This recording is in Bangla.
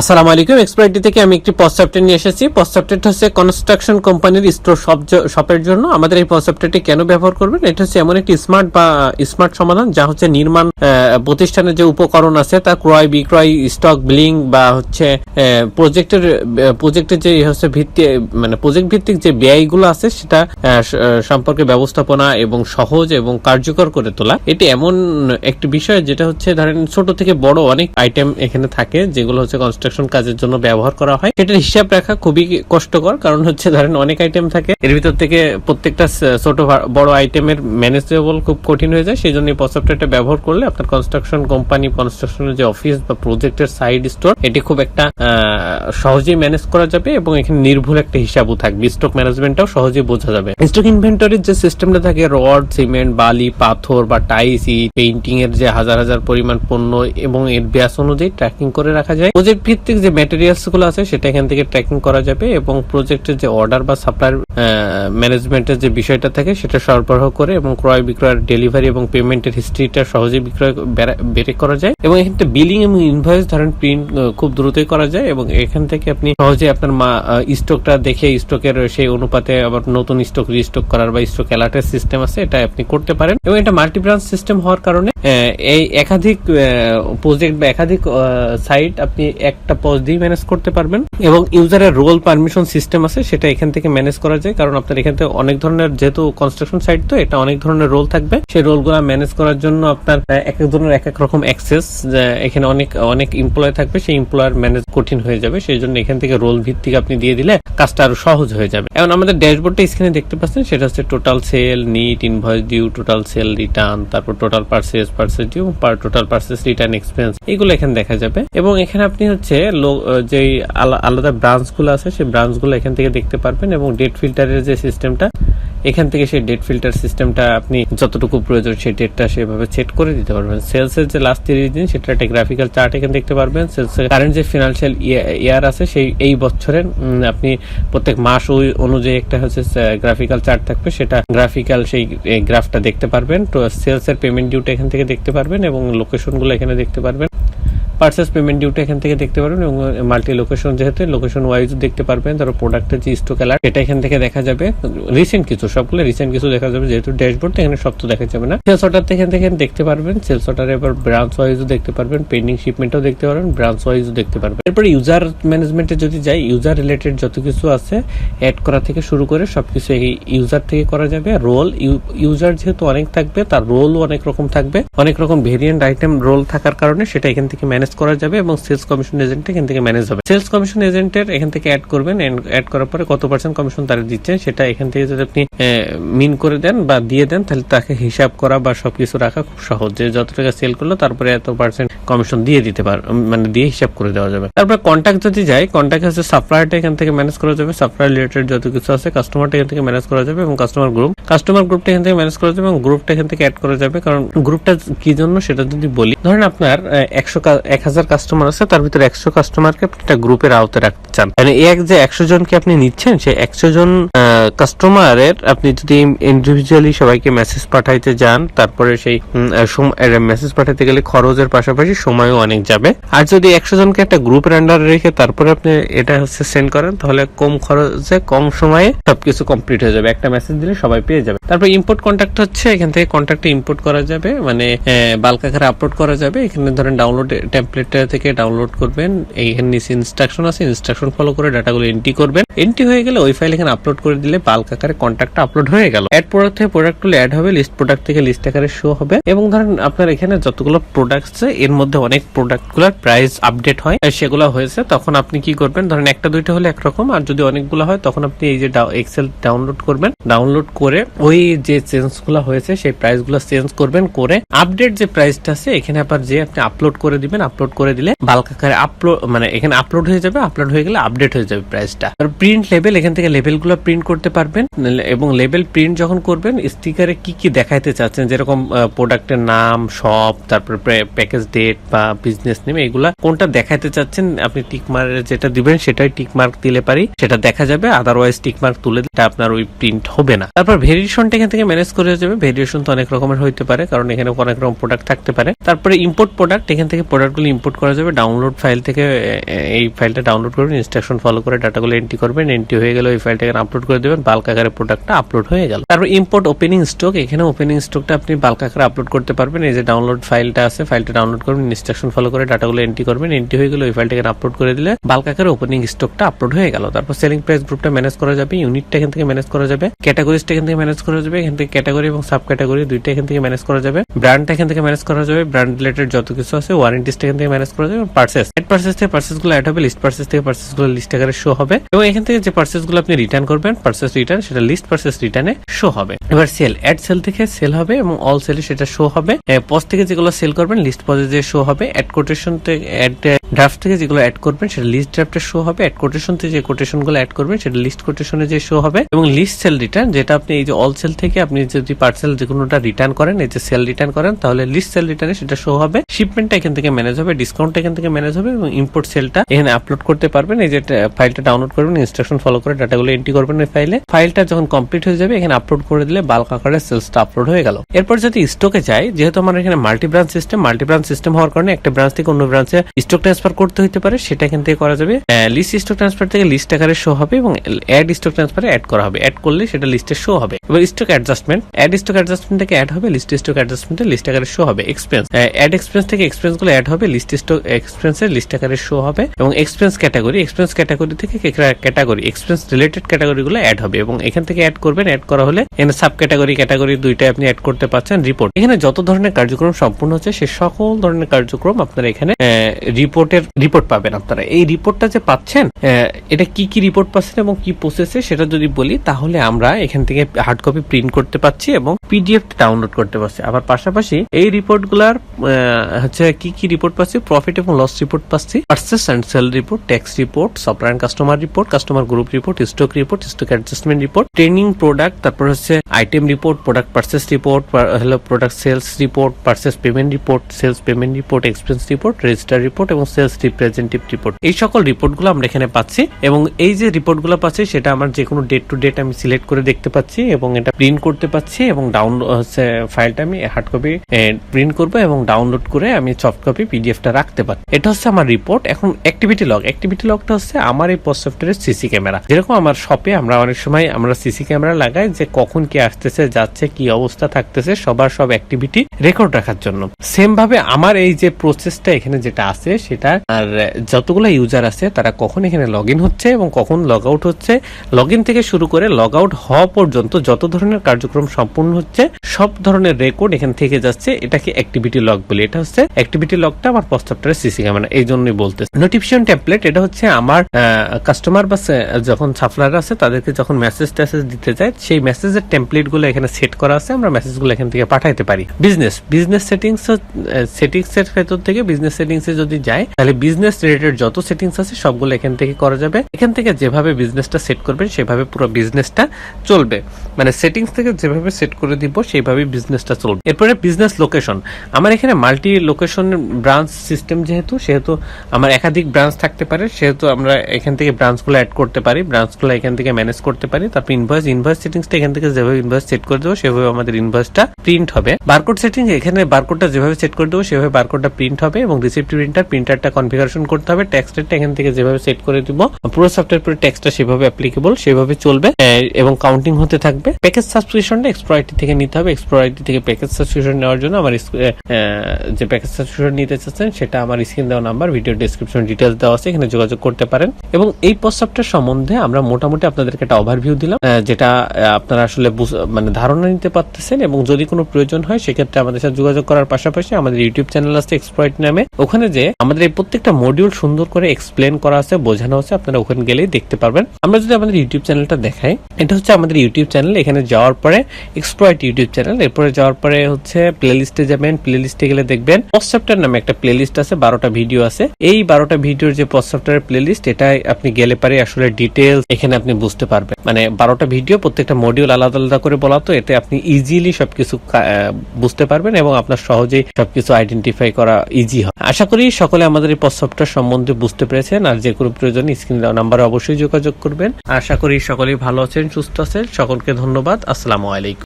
আসসালামু আলাইকুম। এক্সপার্টি থেকে আমি একটি পসঅ্যাপটেট নিয়ে এসেছি। পসঅ্যাপটেট হচ্ছে কনস্ট্রাকশন কোম্পানির স্টোর সব শপের জন্য। আমাদের এই পসঅ্যাপটেটটি কেন ব্যবহার করবেন? এটা হচ্ছে এমন একটি স্মার্ট বা স্মার্ট সমাধান যা হচ্ছে নির্মাণ প্রতিষ্ঠানের যে উপকরণ আছে তা ক্রয়, বিক্রয় স্টক বিলিং বা হচ্ছে প্রজেক্টের প্রজেক্টের যে হচ্ছে ভিত্তি মানে প্রজেক্ট ভিত্তিক যে ব্যয়গুলো আছে সেটা সম্পর্কে ব্যবস্থাপনা এবং সহজ এবং কার্যকর করে তোলা। এটি এমন একটি বিষয় যেটা হচ্ছে ধরেন ছোট থেকে বড় অনেক আইটেম এখানে থাকে যেগুলো হচ্ছে কাজের জন্য ব্যবহার করা হয়। এটার হিসাব রাখা খুবই কষ্টকর, কারণ হচ্ছে ধরেন অনেক আইটেম থাকে, এর ভিতর থেকে প্রত্যেকটা ছোট বড় আইটেমের ম্যানেজেবল খুব কঠিন হয়ে যায় সেই জন্য এই সফটওয়্যারটা ব্যবহার করলে আপনার কনস্ট্রাকশন কোম্পানি কনস্ট্রাকশনের যে অফিস বা প্রজেক্টের সাইড স্টোর এটি খুব একটা সহজেই ম্যানেজ করা যাবে এবং এখানে নির্ভুল একটা হিসাবও থাকবে। স্টক ম্যানেজমেন্টটাও সহজেই বোঝা যাবে। স্টক ইনভেন্টরির যে সিস্টেমটা থাকে রড সিমেন্ট বালি, পাথর বা টাইস পেইন্টিং এর যে হাজার হাজার পরিমাণ পণ্য এবং এর ব্যাস অনুযায়ী ট্র্যাকিং করে রাখা যায়। প্রজেক্ট ভিত্তিক যে ম্যাটেরিয়ালসগুলো আছে, সেটা এখান থেকে ট্র্যাকিং করা যাবে এবং প্রজেক্টের যে অর্ডার বা সাপ্লায়ার ম্যানেজমেন্টের যে বিষয়টা থাকে, সেটা সরবরাহ করে এবং ক্রয় বিক্রয়ের ডেলিভারি এবং পেমেন্টের হিস্ট্রিটা সহজে বিক্রয় বের করা যায় এবং এখান থেকে বিলিং এবং ইনভয়েস ধরেন প্রিন্ট খুব দ্রুতই করা যায় এবং এখান থেকে আপনি সহজে আপনার মা স্টকটা দেখে স্টকের সেই অনুপাতে আবার নতুন স্টক রিস্টক করার বা স্টক অ্যালার্টের সিস্টেম আছে, এটা আপনি করতে পারেন এবং এটা মাল্টি ব্রাঞ্চ সিস্টেম হওয়ার কারণে এই একাধিক প্রজেক্ট বা একাধিক সাইট আপনি একটা পজ দিয়ে ম্যানেজ করতে পারবেন এবং ইউজারের রোল পারমিশন সিস্টেম আছে, সেটা এখান থেকে ম্যানেজ করা যায়। কারণ আপনার এখান থেকে অনেক ধরনের যেহেতু কনস্ট্রাকশন সাইট তো এটা অনেক ধরনের রোল থাকবে। সেই রোলগুলো ম্যানেজ করার জন্য আপনার এক এক ধরনের এক এক রকম অ্যাক্সেস এখানে অনেক অনেক এমপ্লয় থাকবে। সেই এমপ্লয়ার ম্যানেজ কঠিন হয়ে যাবে। সেই জন্য এখান থেকে রোল ভিত্তিক আপনি দিয়ে দিলে কাজটা আরও সহজ হয়ে যাবে। এখন আমাদের ড্যাশবোর্ডটা স্ক্রিনে দেখতে পাচ্ছেন, সেটা হচ্ছে total sale net invoice due total sale return তারপর total purchase purchase due per total purchase return expense এগুলো এখানে দেখা যাবে। এবং এখানে আপনি হচ্ছে আহ, যে আলা- আলাদা ব্রাঞ্চগুলো আছে সেই ব্রাঞ্চগুলো এখান থেকে দেখতে পারবেন এবং ডেট ফিল্টারের যে সিস্টেমটা এখান থেকে সেই ডেট ফিল্টার সিস্টেমটা আপনি যতটুকু প্রয়োজন সেই ডেটটা সেভাবে সেট করে দিতে পারবেন। সেলস এর যে লাস্ট তিরিশ দিন সেটা একটা গ্রাফিক্যাল চার্ট এখানে দেখতে পারবেন। সেলস এর কারেন্ট যে ফিনান্সিয়াল ইয়ার আছে সেই এই বছরের আপনি প্রত্যেক মাস ওই অনুযায়ী একটা হচ্ছে গ্রাফিক্যাল চার্ট থাকবে। সেটা গ্রাফিক্যাল সেই গ্রাফটা দেখতে পারবেন। তো সেলস এর পেমেন্ট ডিউটা এখান থেকে দেখতে পারবেন এবং লোকেশনগুলো এখানে দেখতে পারবেন। পার্সেস পেমেন্ট ডিউটা এখান থেকে দেখতে পারবেন এবং মাল্টি লোকেশন যেহেতু লোকেশন ওয়াইজ দেখতে পারবেন তারপর প্রোডাক্টের যে স্টক অ্যালার্ট এটা এখান থেকে দেখা যাবে। রিসেন্ট কিছু, সবগুলো রিসেন্ট কিছু দেখা যাবে, যেহেতু ড্যাশবোর্ড এখানে সব তো দেখা যাবে না। সেলস অর্ডার এখান থেকে দেখতে পারবেন সেলস অর্ডার এবার ব্রাঞ্চ ওয়াইজও দেখতে পারবেন পেন্ডিং শিপমেন্টও দেখতে পারবেন ব্রাঞ্চ ওয়াইজও দেখতে পারবেন। এরপরে ইউজার ম্যানেজমেন্টে যদি যাই ইউজার রিলেটেড যত কিছু আছে অ্যাড করা থেকে শুরু করে সবকিছু এই ইউজার থেকে করা যাবে। রোল ইউজার যেহেতু অনেক থাকবে, তার রোলও অনেক রকম থাকবে। অনেক রকম ভেরিয়েন্ট আইটেম রোল থাকার কারণে সেটা এখান থেকে ম্যানেজ করা যাবে এবং সেলস কমিশন এজেন্ট এখান থেকে ম্যানেজ হবে। সেলস কমিশন এজেন্টের এখান থেকে অ্যাড করবেন অ্যাড করার পরে কত পার্সেন্ট কমিশন তারা দিচ্ছেন সেটা এখান থেকে যদি আপনি মিন করে দেন বা দিয়ে দেন, তাহলে তাকে হিসাব করা বা সবকিছু রাখা খুব সহজ। যে যত টাকা সেল করল, তারপরে এত পার্সেন্ট কমিশন দিয়ে দিতে পার মানে দিয়ে হিসাব করে দেওয়া যাবে। তারপরে কন্ট্যাক্ট যদি যায় কন্ট্যাক্ট হচ্ছে সাপ্লায়ারটা এখান থেকে ম্যানেজ করা যাবে সাপ্লায়ার রিলেটেড যত কিছু আছে কাস্টমারটা এখান থেকে ম্যানেজ করা যাবে এবং কাস্টমার গ্রুপ কাস্টমার গ্রুপটা এখান থেকে ম্যানেজ করা যাবে এবং গ্রুপটা এখান থেকে অ্যাড করা যাবে, কারণ গ্রুপটা কি জন্য সেটা যদি বলি, ধরেন আপনার একশো এক হাজার কাস্টমার আছে, তার ভিতরে একশো কাস্টমারকে আপনি একটা গ্রুপের আওতায় রাখতে চান। মানে এক যে একশো জনকে আপনি নিচ্ছেন, সেই একশো জন কাস্টমারের আপনি যদি ইন্ডিভিজুয়ালি সবাইকে মেসেজ পাঠাইতে যান, তারপরে সেই মেসেজ পাঠাতে গেলে খরচের পাশাপাশি সময়ও অনেক যাবে। আর যদি একশো জনকে একটা গ্রুপের আন্ডারে রেখে তারপরে আপনি এটা হচ্ছে সেন্ড করেন, তাহলে কম খরচে, কম সময়ে সবকিছু কমপ্লিট হয়ে যাবে। একটা মেসেজ দিলে সবাই পেয়ে যাবে। তারপর ইম্পোর্ট কন্ট্যাক্ট হচ্ছে, এখান থেকে কন্ট্যাক্টে ইম্পোর্ট করা যাবে। মানে বাল্ক আকারে আপলোড করা যাবে। এখানে ধরেন ডাউনলোড টেমপ্লেট থেকে ডাউনলোড করবেন। এইখানে নিচে ইনস্ট্রাকশন আছে ইনস্ট্রাকশন ফলো করে ডাটাগুলো এন্ট্রি করবেন। এন্ট্রি হয়ে গেলে ওই ফাইল এখানে আপলোড করে দিলে বাল্ক আকারে কন্ট্যাক্ট আপলোড হয়ে গেল। অ্যাড প্রোডাক্ট থেকে প্রোডাক্টগুলো অ্যাড হবে লিস্ট প্রোডাক্ট থেকে লিস্ট আকারে শো হবে। এবং ধরেন আপনার এখানে যতগুলো প্রোডাক্ট আছে, এর মধ্যে অনেক প্রোডাক্টগুলোর প্রাইস আপডেট হয়। সেগুলো হয়েছে, তখন আপনি কি করবেন? ধরেন একটা, দুইটা হলে একরকম, আর যদি অনেকগুলো হয়, তখন আপনি এই যে এক্সেল ডাউনলোড করবেন। ডাউনলোড করে ওই যে চেঞ্জগুলো হয়েছে, সেই প্রাইসগুলো চেঞ্জ করবেন, করে আপডেট যে প্রাইসটা আছে, এখানে আবার যে আপনি আপলোড করে দিবেন আপলোড করে দিলে বাল্ক আকারে আপলোড মানে এখানে আপলোড হয়ে যাবে আপলোড হয়ে গেলে আপডেট হয়ে যাবে প্রাইসটা প্রিন্ট লেবেল এখান থেকে লেভেলগুলো প্রিন্ট করতে পারবেন। এবং লেবেল প্রিন্ট যখন করবেন স্টিকারে কি কি দেখাইতে চাচ্ছেন? যেরকম প্রোডাক্টের নাম সব তারপরে প্যাকেজ ডেট বা বিজনেস নেম এগুলা কোনটা দেখাইতে চাচ্ছেন? আপনি টিক মার্ক যেটা দিবেন, সেটাই টিক মার্ক দিলে পারি, সেটা দেখা যাবে। আদারওয়াইজ টিক মার্ক তুলে দিলে আপনার ওই প্রিন্ট হবে না। তারপর ভেরিয়েশনটা এখান থেকে ম্যানেজ করে যাবে। ভেরিয়েশন তো অনেক রকমের হইতে পারে, কারণ এখানে অনেক রকম প্রোডাক্ট থাকতে পারে। তারপরে ইম্পোর্ট প্রোডাক্ট এখান থেকে প্রোডাক্টগুলো ইম্পোর্ট করা যাবে। ডাউনলোড ফাইল থেকে এই ফাইলটা ডাউনলোড করবেন ইনস্ট্রাকশন ফলো করে ডাটাগুলো এন্ট্রি করবেন। এন্ট্রি হয়ে গেলে ওই ফাইলটাকে আপলোড করে দেবেন বাল্ক আকারে প্রোডাক্টটা আপলোড হয়ে গেল। তারপর ইম্পোর্ট ওপেনিং স্টক এখানে ওপেনিং স্টকটা আপনি বাল্ক আকারে আপলোড করতে পারবেন। এই যে ডাউনলোড ফাইলটা আছে ফাইলটা ডাউনলোড করবেন ইনস্ট্রাকশন ফলো করে ডাটাগুলো এন্ট্রি করবেন এন্ট্রি হয়ে গেলে ওই ফাইলটাকে আপলোড করে দিলে বাল্ক আকারে ওপেনিং স্টকটা আপলোড হয়ে গেল। তারপর সেলিং প্রাইস গ্রুপটা ম্যানেজ করা যাবে ইউনিটটা এখান থেকে ম্যানেজ করা যাবে ক্যাটাগরিজটা এখান থেকে ম্যানেজ করা যাবে, এখান থেকে ক্যাটাগরি এবং সাব ক্যাটাগরি দুইটা এখান থেকে ম্যানেজ করা যাবে। ব্র্যান্ডটা এখান থেকে ম্যানেজ করা যাবে ব্র্যান্ড রিলেটেড যত কিছু আছে ওয়ারেন্টিসটা এখান থেকে ম্যানেজ করা যাবে পার্সেস এড পার্সেস থেকে পার্সেসগুলো অ্যাড হবে লিস্ট পার্সেস থেকে পার্সেসগুলো লিস্ট আকারে শো হবে। এবং এখান থেকে যে পার্সেসগুলো আপনি রিটার্ন করবেন পার্সেস রিটার্ন সেটা লিস্ট পার্সেস রিটার্নে শো হবে। এবার সেল অ্যাড সেল থেকে সেল হবে এবং অল সেলে সেটা শো হবে। পজ থেকে যেগুলো সেল করবেন লিস্ট পজে যে শো হবে অ্যাড কোটেশন থেকে অ্যাড ড্রাফট থেকে যেগুলো অ্যাড করবেন, সেটা লিস্ট ড্রাফটে শো হবে অ্যাড কোটেশন থেকে যে কোটেশনগুলো অ্যাড করবেন, সেটা লিস্ট কোটেশনে যে শো হবে এবং লিস্ট সেল রিটার্ন যেটা আপনি এই যে অল সেল থেকে আপনি যদি পার্সেল যে কোনোটা রিটার্ন করেন, এই যে সেল রিটার্ন করেন, তাহলে লিস্ট সেল রিটার্নে সেটা শো হবে। শিপমেন্টটা এখান থেকে ম্যানেজ হবে ডিসকাউন্টটা এখান থেকে ম্যানেজ হবে এবং ইম্পোর্ট সেলটা এখানে আপলোড করতে পারবেন। এই যে ফাইলটা ডাউনলোড করবেন ইনস্ট্রাকশন ফলো করে ডাটাগুলো এন্ট্রি করবেন ওই ফাইলে ফাইলটা যখন কমপ্লিট হয়ে যাবে, এখানে আপলোড করে দিলে বাল্ক আকারে সেলসটা আপলোড হয়ে গেল। এরপর যদি স্টকে যাই, যেহেতু আমার এখানে multi branch system multi branch system হওয়ার কারণে একটা ব্রাঞ্চ থেকে অন্য ব্রাঞ্চে স্টক ট্রান্সফার করতে হতে পারে, সেটা এখান থেকে করা যাবে। লিস্ট স্টক ট্রান্সফার থেকে লিস্ট আকারে শো হবে এবং অ্যাড স্টক ট্রান্সফারে অ্যাড করা হবে। অ্যাড করলে সেটা লিস্টে শো হবে। এবার stock adjustment add stock adjustment থেকে অ্যাড হবে লিস্ট স্টক অ্যাডজাস্টমেন্টে লিস্ট আকারে শো হবে। এক্সপেন্স অ্যাড এক্সপেন্স থেকে এক্সপেন্সগুলো অ্যাড হবে লিস্ট স্টক এক্সপেন্সের লিস্ট আকারে শো হবে এবং এক্সপেন্স ক্যাটাগরি এক্সপেন্স ক্যাটাগরি থেকে ক্যাটাগরি এক্সপেন্স রিলেটেড ক্যাটাগরি গুলো অ্যাড হবে এবং এখান থেকে অ্যাড করবেন অ্যাড করা হলে এখানে সাব ক্যাটাগরি ক্যাটাগরি দুইটাই আপনি অ্যাড করতে পারছেন রিপোর্ট এখানে যত ধরনের কার্যক্রম সম্পূর্ণ হচ্ছে, সে সকল ধরনের কার্যক্রম আপনারা এখানে রিপোর্টের রিপোর্ট পাবেন আপনারা। এই রিপোর্টটা যে পাচ্ছেন এটা কি কি রিপোর্ট পাচ্ছেন এবং কি প্রসেসে সেটা যদি বলি, তাহলে আমরা এখান থেকে হার্ড কপি প্রিন্ট করতে পাচ্ছি এবং পিডিএফ ডাউনলোড করতে পারছি। আবার পাশাপাশি এই রিপোর্টগুলার হচ্ছে কি কি রিপোর্ট পাচ্ছি? প্রফিট এবং লস রিপোর্ট পাচ্ছি। Purchase and sale report tax report and customer report customer group report stock report stock adjustment report training product তারপর হচ্ছে item report product purchase report হলো product sales report purchase payment report sales payment report expense report register report এবং সেলস রিপ্রেজেন্টেটিভ রিপোর্ট এই সকল রিপোর্টগুলো আমরা এখানে পাচ্ছি এবং এই যে রিপোর্টগুলো পাচ্ছি সেটা আমার যে কোনো ডেট টু ডেট আমি সিলেক্ট করে দেখতে পাচ্ছি এবং এটা প্রিন্ট করতে পাচ্ছি এবং ডাউনলোড হচ্ছে ফাইলটা আমি হার্ড কপি প্রিন্ট করব এবং ডাউনলোড করে আমি সফট কপি পিডিএফটা রাখতে পারি এটা হচ্ছে আমার রিপোর্ট এখন অ্যাক্টিভিটি লগ অ্যাক্টিভিটি লগটা হচ্ছে আমার এই পোস্ট সফটওয়্যারের সিসি ক্যামেরা। যেরকম আমার শপে আমরা অনেক সময় আমরা সিসি ক্যামেরা লাগাই যে কখন কি আসতেছে, যাচ্ছে, কি অবস্থা থাকতেছে, সবার সব অ্যাক্টিভিটি রেকর্ড রাখার জন্য। সেম ভাবে আমার এই যে প্রসেসটা এখানে যেটা আছে, সেটা আর যতগুলো ইউজার আছে, তারা কখন এখানে লগ হচ্ছে এবং কখন লগ আউট হচ্ছে লগ থেকে শুরু করে লগ আউট হওয়া পর্যন্ত যত ধরনের কার্যক্রম সম্পূর্ণ হচ্ছে, সব ধরনের রেকর্ড এখান থেকে যাচ্ছে, এটাকে অ্যাক্টিভিটি লগ বলি। এটা হচ্ছে অ্যাক্টিভিটি লগটা আমার সফটওয়্যারের সিসি ক্যামেরা। এই জন্যই বলতে নোটিফিকেশন টেমপ্লেট এটা হচ্ছে আমার কাস্টমার বা যখন সাপ্লায়ার আছে, তাদেরকে যখন মেসেজ টেসেজ দিতে যায়, সেই মেসেজের টেমপ্লেটগুলো এখানে সেট করা আছে, আমরা মেসেজগুলো এখান থেকে পাঠাইতে পারি। বিজনেস বিজনেস সেটিংস সেটিংস এর ভেতর থেকে বিজনেস সেটিংস এ যদি যায়, তাহলে বিজনেস রিলেটেড যত সেটিংস আছে, সবগুলো এখান থেকে করা যাবে। এখান থেকে যেভাবে বিজনেসটা সেট করবেন, সেভাবে পুরো বিজনেসটা চলবে। মানে সেটিংস থেকে যেভাবে সেট করে দিব, সেইভাবে বিজনেসটা চলবে। এরপরে বিজনেস লোকেশন আমার এখানে মাল্টি লোকেশন ব্রাঞ্চ সিস্টেম যেহেতু, সেহেতু আমার একাধিক ব্রাঞ্চ থাকতে পারে, সেহেতু আমরা এখান থেকে ব্রাঞ্চগুলো অ্যাড করতে পারি ব্রাঞ্চগুলো এখান থেকে ম্যানেজ করতে পারি, তারপর ইনভয়েস ইনভয়েস সেটিংসটা এখান থেকে যেভাবে ইনভয়েস সেট করে দেবো, সেভাবে আমাদের ইনভয়েসটা প্রিন্ট হবে। বারকোড সেটিং এখানে বারকোডটা যেভাবে সেট করে দেবো, সেভাবে বারকোডটা প্রিন্ট হবে এবং রিসিপ্ট প্রিন্টার প্রিন্টারটা কনফিগারেশন করতে হবে। ট্যাক্স রেটটা এখান থেকে যেভাবে সেট করে দিব, পুরো সফটওয়্যার পুরো ট্যাক্সটা সেভাবে অ্যাপ্লিকেবল সেভাবে চলবে এবং কাউন্টিং হতে থাকবে। প্যাকেজ সাবস্ক্রিপশনটা এক্সপ্রয়টি থেকে নিতে হবে। এক্সপ্রয়টি থেকে প্যাকেজ সাবস্ক্রিপশন নেওয়ার জন্য আমার যে প্যাকেজ সাবস্ক্রিপশন নিতে চাচ্ছেন, সেটা আমার স্ক্রিন দেওয়া নাম্বার ভিডিও ডিসক্রিপশন ডিটেলস দেওয়া আছে, এখানে যোগাযোগ করতে পারেন। এবং এই পোস্ট সম্বন্ধে আমরা মোটামুটি আপনাদেরকে একটা ওভারভিউ দিলাম যেটা আপনারা আসলে মানে ধারণা নিতে পারতেছেন এবং যদি কোনো প্রয়োজন হয় সেক্ষেত্রে আমাদের সাথে যোগাযোগ করার পাশাপাশি আমাদের ইউটিউব চ্যানেল আছে এক্সপ্লয়েট নামে। ওখানে যে আমাদের এই প্রত্যেকটা মডিউল সুন্দর করে এক্সপ্লেন করা আছে, বোঝানো আছে, আপনারা ওখানে গেলেই দেখতে পারবেন। আমরা যদি আমাদের ইউটিউব চ্যানেলটা দেখাই, এটা হচ্ছে আমাদের ইউটিউব চ্যানেল এখানে যাওয়ার পরে এক্সপ্লয়েট ইউটিউব চ্যানেল এরপরে যাওয়ার পরে হচ্ছে প্লে লিস্টে যাবেন প্লে লিস্টে গেলে দেখবেন পোস্ট সফটওয়্যার নামে একটা প্লে লিস্ট আছে, বারোটা ভিডিও আছে। এই বারোটা ভিডিওর যে পোস্ট সফটওয়্যার প্লে লিস্ট এটাই আপনি গেলে পারে আসলে আসলে ডিটেলস এখানে আপনি বুঝতে পারবেন। মানে বারোটা ভিডিও প্রত্যেকটা মডিউল আলাদা আলাদা করে বলা তো, এতে আপনি ইজিলি সবকিছু বুঝতে পারবেন এবং আপনার সহজেই সবকিছু আইডেন্টিফাই করা ইজি হয়। আশা করি সকলে আমাদের এই সফটওয়্যার সম্বন্ধে বুঝতে পেরেছেন, আর যে কোনো প্রয়োজন স্ক্রিন নাম্বারে অবশ্যই যোগাযোগ করবেন। আশা করি সকলেই ভালো আছেন, সুস্থ আছেন। সকলকে ধন্যবাদ। আসসালামু আলাইকুম।